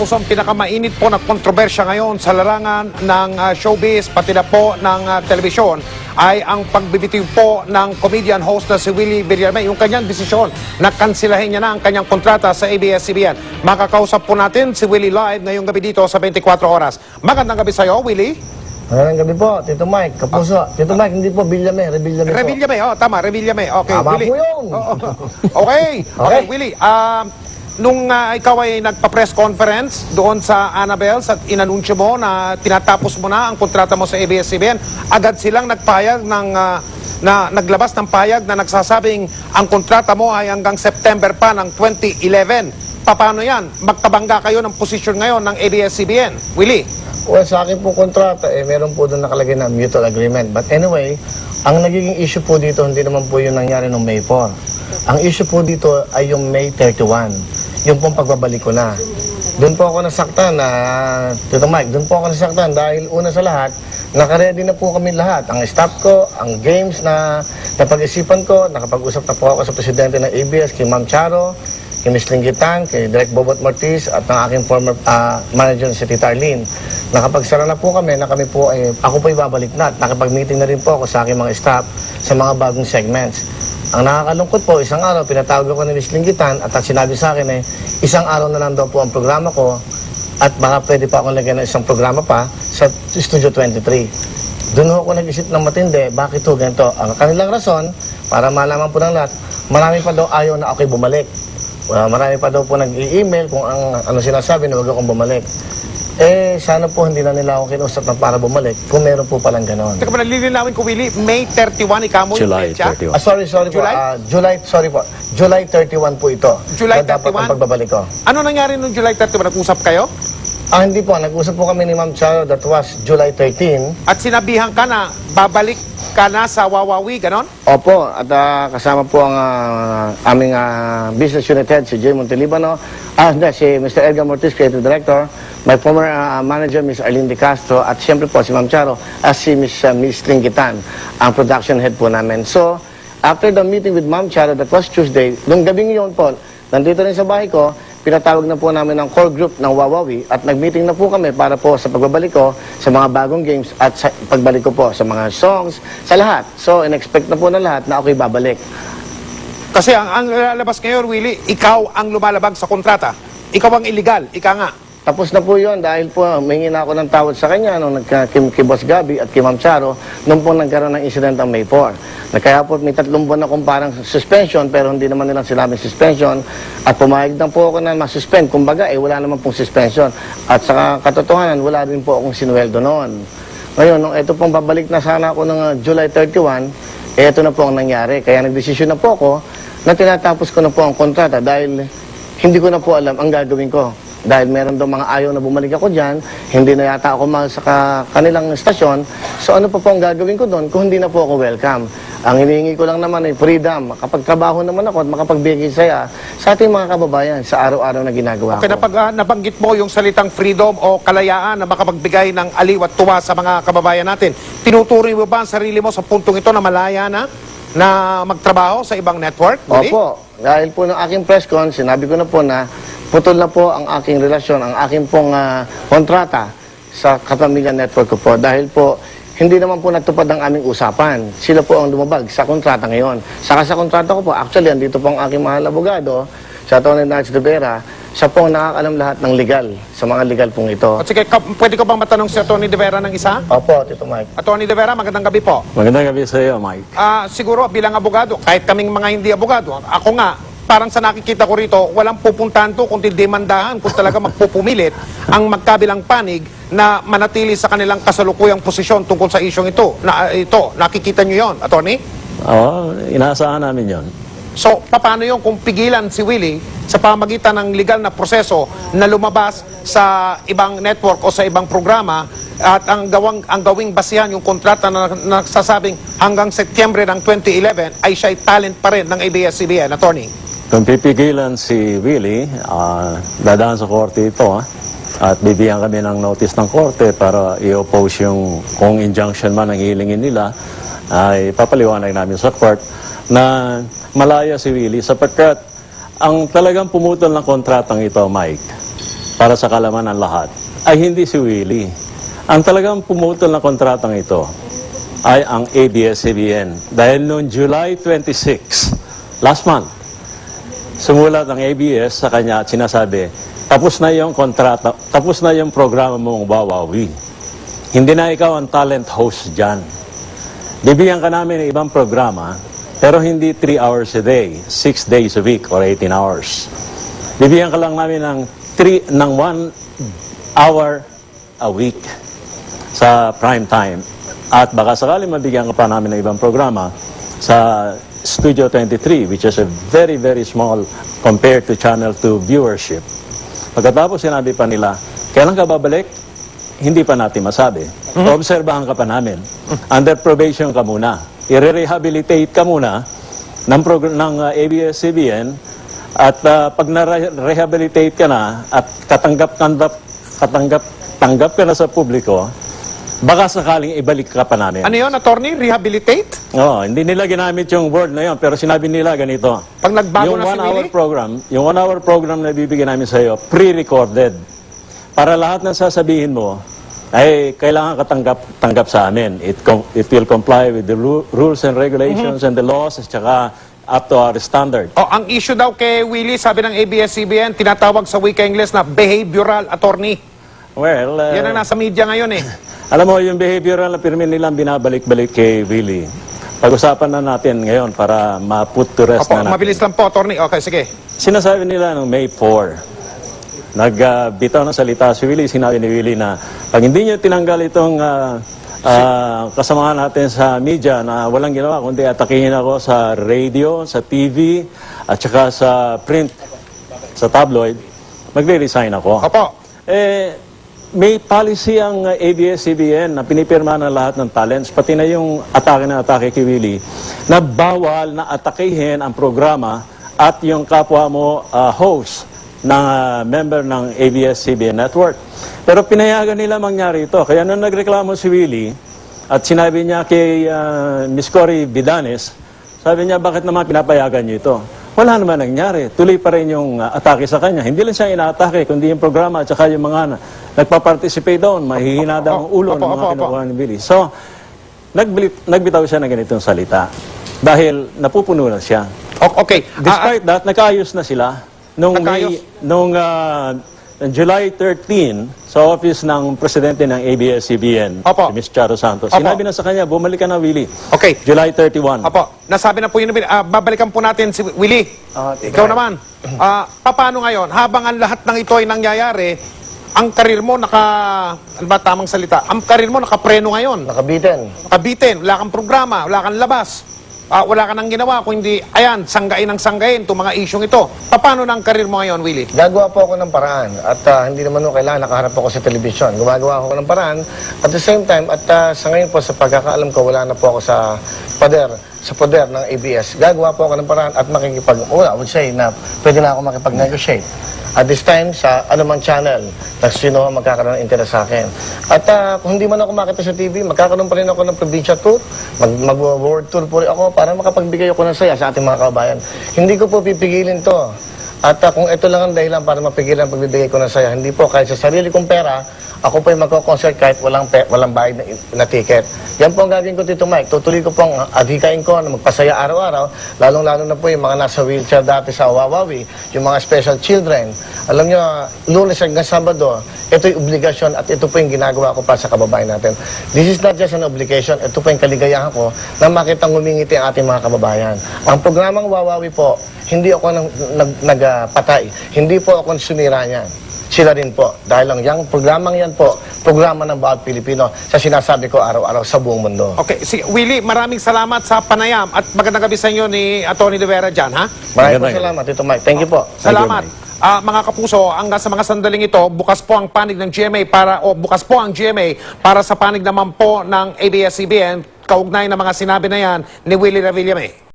Matapos ang pinakamainit po na kontrobersya ngayon sa larangan ng ah, showbiz pati na po ng ah, telebisyon ay ang pagbibitiw po ng comedian host na si Willie Villarme. Yung kanyang desisyon na kansilahin niya na ang kanyang kontrata sa ABS-CBN. Makakausap po natin si Willie live ngayong gabi dito sa 24 oras. Magandang gabi sa iyo, Willie. Magandang gabi po, Tito Mike, Kapuso. Tito Mike, hindi po Villame, Revillame po. Revillame, oh, tama, Revillame. Okay, Tama Willie. po yun. Oo. okay, okay, Okay. Willie. Um, nung ah, ikaw ay nagpa-press conference doon sa Annabelle's at inanunsyo mo na tinatapos mo na ang kontrata mo sa ABS-CBN, agad silang nagpayag ng ah, na naglabas ng payag na nagsasabing ang kontrata mo ay hanggang September pa ng 2011. Paano yan? Magkabangga kayo ng posisyon ngayon ng ABS-CBN. Willie? Well, sa akin po kontrata, eh, meron po doon nakalagay na mutual agreement. But anyway, ang nagiging issue po dito, hindi naman po yung nangyari noong May 4. Ang issue po dito ay yung May 31. Yung pong pagbabalik ko na. Doon po ako nasaktan na, Tito Mike, doon po ako nasaktan dahil una sa lahat, nakaredy na po kami lahat. Ang staff ko, ang games na napag-isipan ko, nakapag-usap na po ako sa presidente ng ABS, kay Ma'am Charo, kay Ms. Lingitan, kay Direk Bobot Martis at ang aking former ah, manager si Tita Arlene. Nakapagsara na po kami na kami po ay ako po ibabalik na at nakapag-meeting na rin po ako sa aking mga staff sa mga bagong segments. Ang nakakalungkot po, isang araw pinatawag ako ni Ms. Lingitan at, at sinabi sa akin eh, isang araw na lang daw po ang programa ko at baka pwede pa akong lagyan ng isang programa pa sa Studio 23. Doon ako nag-isip ng matindi, bakit ho ganito? Ang kanilang rason, para malaman po ng lahat, marami pa daw ayaw na ako'y bumalik. Uh, marami pa daw po nag-i-email kung ang ano sinasabi na huwag akong bumalik. Eh, sana po hindi na nila ako kinusap na para bumalik kung meron po palang ganon. Teka nalilinawin ko, Willie, May 31, ikaw mo yung July petsa? 31. Ah, sorry, sorry July? po. Ah, July, sorry po. July 31 po ito. July Na dapat 31? ang pagbabalik ko. Ano nangyari noong July 31? Nag-usap kayo? Ah, hindi po. Nag-usap po kami ni Ma'am Charo. That was July 13. At sinabihan ka na, babalik ka na sa Wawawi, ganon? Opo, at ah, kasama po ang ah, aming ah, business unit head, si Jay Montelibano, ah, hindi, si Mr. Edgar Mortiz, Creative Director, my former ah, manager, Ms. Arlene De Castro, at siyempre po si Ma'am Charo, at si Ms. uh, Ms. Trinkitan, ang production head po namin. So, after the meeting with Ma'am Charo, that was Tuesday, nung gabing yun po, nandito rin sa bahay ko, pinatawag na po namin ang core group ng Wawawi at nag-meeting na po kami para po sa pagbabalik ko sa mga bagong games at sa pagbalik ko po sa mga songs, sa lahat. So, in-expect na po na lahat na ako'y babalik. Kasi ang, ang lalabas ngayon, Willie, ikaw ang lumalabag sa kontrata. Ikaw ang illegal, ika nga. Tapos na po yon dahil po may na ako ng tawad sa kanya nung nagka, kay, kay Boss Gabi at kay Ma'am Charo nung po nagkaroon ng incident ang May 4. Na kaya po may tatlong buwan akong parang suspension pero hindi naman nilang sinabing suspension at pumayag na po ako na masuspend. Kumbaga eh wala naman pong suspension. At sa katotohanan wala din po akong sinuweldo noon. Ngayon, nung ito pong babalik na sana ako ng uh, July 31, eh ito na po ang nangyari. Kaya nagdesisyon na po ako na tinatapos ko na po ang kontrata dahil hindi ko na po alam ang gagawin ko. Dahil meron daw mga ayaw na bumalik ako dyan, hindi na yata ako mahal sa ka- kanilang estasyon. So ano pa po ang gagawin ko doon kung hindi na po ako welcome? Ang hinihingi ko lang naman ay freedom. Makapagtrabaho naman ako at makapagbigay saya sa ating mga kababayan sa araw-araw na ginagawa Okay, ko. napag, ah, nabanggit mo yung salitang freedom o kalayaan na makapagbigay ng aliw at tuwa sa mga kababayan natin. Tinuturing mo ba ang sarili mo sa puntong ito na malaya na na magtrabaho sa ibang network? Willie? Opo. Dahil po ng aking press con, sinabi ko na po na putol na po ang aking relasyon, ang aking pong ah, kontrata sa Kapamilya Network ko po. Dahil po, hindi naman po natupad ang aming usapan. Sila po ang lumabag sa kontrata ngayon. Saka sa kontrata ko po, actually, andito po ang aking mahal abogado, sa Tony Narch Rivera, siya po ang nakakalam lahat ng legal, sa mga legal pong ito. At sige, ka- pwede ko bang matanong si Atty. De Vera ng isa? Opo, Tito Mike. Atty. De Vera, magandang gabi po. Magandang gabi sa iyo, Mike. Ah, siguro bilang abogado, kahit kaming mga hindi abogado, ako nga, parang sa nakikita ko rito, walang pupuntahan to kundi demandahan kung talaga magpupumilit ang magkabilang panig na manatili sa kanilang kasalukuyang posisyon tungkol sa isyong ito. Na, ito, nakikita nyo yon, attorney? Oo, inaasahan namin yon. So, paano yung kung pigilan si Willie sa pamagitan ng legal na proseso na lumabas sa ibang network o sa ibang programa at ang gawang ang gawing basihan yung kontrata na nagsasabing hanggang Setyembre ng 2011 ay siya ay talent pa rin ng ABS-CBN, attorney. Kung pipigilan si Willie, ah, dadaan sa korte ito, ah, at bibigyan kami ng notice ng korte para i-oppose yung kung injunction man ang hilingin nila, ay papaliwanag namin sa court na malaya si Willie sapagkat ang talagang pumutol ng kontratang ito, Mike, para sa kalaman ng lahat, ay hindi si Willie. Ang talagang pumutol na kontratang ito ay ang ABS-CBN. Dahil noong July 26, last month, sumulat ang ABS sa kanya at sinasabi, tapos na yung kontrata, tapos na yung programa mong Wawawi. Hindi na ikaw ang talent host dyan. Bibigyan ka namin ng ibang programa, pero hindi 3 hours a day, 6 days a week, or 18 hours. Bibigyan ka lang namin ng 3, ng 1 hour a week sa prime time. At baka sakali mabigyan ka pa namin ng ibang programa sa Studio 23, which is a very, very small compared to Channel 2 viewership. Pagkatapos sinabi pa nila, kailan ka babalik? Hindi pa natin masabi. Obserbahan ka pa namin. Under probation ka muna. I-rehabilitate ka muna ng, ng uh, ABS-CBN at uh, pag na-rehabilitate ka na at katanggap-tanggap katanggap tanggap ka na sa publiko, baka sakaling ibalik ka pa namin. Ano yun, attorney? Rehabilitate? Oo, hindi nila ginamit yung word na yun, pero sinabi nila ganito. Pag nagbago yung na si one hour Willie? program, yung one hour program na bibigyan namin sa iyo, pre-recorded. Para lahat ng sasabihin mo, ay kailangan katanggap tanggap sa amin. It, it will comply with the ru- rules and regulations and the laws at saka up to our standard. O, ang issue daw kay Willie, sabi ng ABS-CBN, tinatawag sa wika Ingles na behavioral attorney. Well, uh, Yan ang nasa media ngayon eh. alam mo, yung behavioral na pirmin nilang binabalik-balik kay Willie, pag-usapan na natin ngayon para ma-put to rest Opo, na natin. mabilis lang po, attorney. Okay, sige. Sinasabi nila noong May 4, nagbitaw ng salita si Willie, sinabi ni Willie na pag hindi niyo tinanggal itong ah, ah, kasamahan natin sa media na walang ginawa, kundi atakihin ako sa radio, sa TV, at saka sa print, sa tabloid, magre-resign ako. Opo. Eh, may policy ang uh, ABS-CBN na pinipirma ng lahat ng talents, pati na yung atake na atake kay Willie, na bawal na atakihin ang programa at yung kapwa mo uh, host na uh, member ng ABS-CBN network. Pero pinayagan nila mangyari ito. Kaya nung nagreklamo si Willie at sinabi niya kay uh, Miss Cory Vidanes, sabi niya, bakit naman pinapayagan niyo ito? Wala naman nangyari. Tuloy pa rin yung uh, atake sa kanya. Hindi lang siya inaatake, kundi yung programa at saka yung mga na- nagpa-participate doon. Mahihina daw ang ulo ng mga kinukuha ni Billy. So, nagbilit, nagbitaw siya ng ganitong salita. Dahil napupuno na siya. Okay. Ah, ah, Despite that, nakaayos na sila. Nung, Nakaayos? May, nung ah, July 13, sa office ng presidente ng ABS-CBN, Opo. si Ms. Charo Santos, Opo. sinabi na sa kanya, bumalik ka na, Willie. okay. July 31. Opo, nasabi na po yun. Ah, babalikan po natin si Willie. Ah, teka. Ikaw naman. Ah, paano ngayon? Habang ang lahat ng ito ay nangyayari, ang karir mo naka... Ano ba tamang salita? Ang karir mo nakapreno ngayon. Nakabitin. Nakabitin, wala kang programa, wala kang labas. Ah, wala ka nang ginawa, kundi, ayan, sanggain ng sanggain itong mga isyong ito. Paano ang karir mo ngayon, Willie? Gagawa po ako ng paraan at ah, hindi naman ho kailangan nakaharap ako sa telebisyon. Gumagawa ako ng paraan at the same time at ah, sa ngayon po sa pagkakaalam ko wala na po ako sa pader sa poder ng ABS. Gagawa po ako ng paraan at makikipag wala, I would say na pwede na ako makipag-negotiate. At this time, sa anumang channel, na sino ang magkakaroon ng interest sa akin. At ah, kung hindi man ako makita sa TV, magkakaroon pa rin ako ng provincial tour, mag, mag-world tour po rin ako para makapagbigay ako ng saya sa ating mga kabayan. Hindi ko po pipigilin to. At ah, kung ito lang ang dahilan para mapigilan ang pagbibigay ko ng saya, hindi po kahit sa sarili kong pera, ako po ay magko-concert kahit walang, pe- walang bayad na, na ticket. Yan po ang gagawin ko, Tito Mike. Tutuloy ko pong adhikain ko na magpasaya araw-araw, lalong-lalo na po yung mga nasa wheelchair dati sa Wawawi, yung mga special children. Alam nyo, lunes hanggang Sabado, ito yung obligasyon at ito po yung ginagawa ko para sa kababayan natin. This is not just an obligation, ito po yung kaligayahan ko na makitang ngumingiti ang ating mga kababayan. Ang programang Wawawi po, hindi ako nag, nag, nagpatay. hindi po ako sumira niyan sila rin po. Dahil lang yung programang yan po, programa ng bawat Pilipino sa sinasabi ko araw-araw sa buong mundo. Okay, si Willie, maraming salamat sa panayam at magandang gabi sa inyo ni Atty. De Vera dyan, ha? Maraming salamat, Tito Mike. Thank you po. Salamat. Ah, mga kapuso, hanggang sa mga sandaling ito, bukas po ang panig ng GMA para o bukas po ang GMA para sa panig naman po ng ABS-CBN kaugnay ng mga sinabi na yan ni Willie Revillame.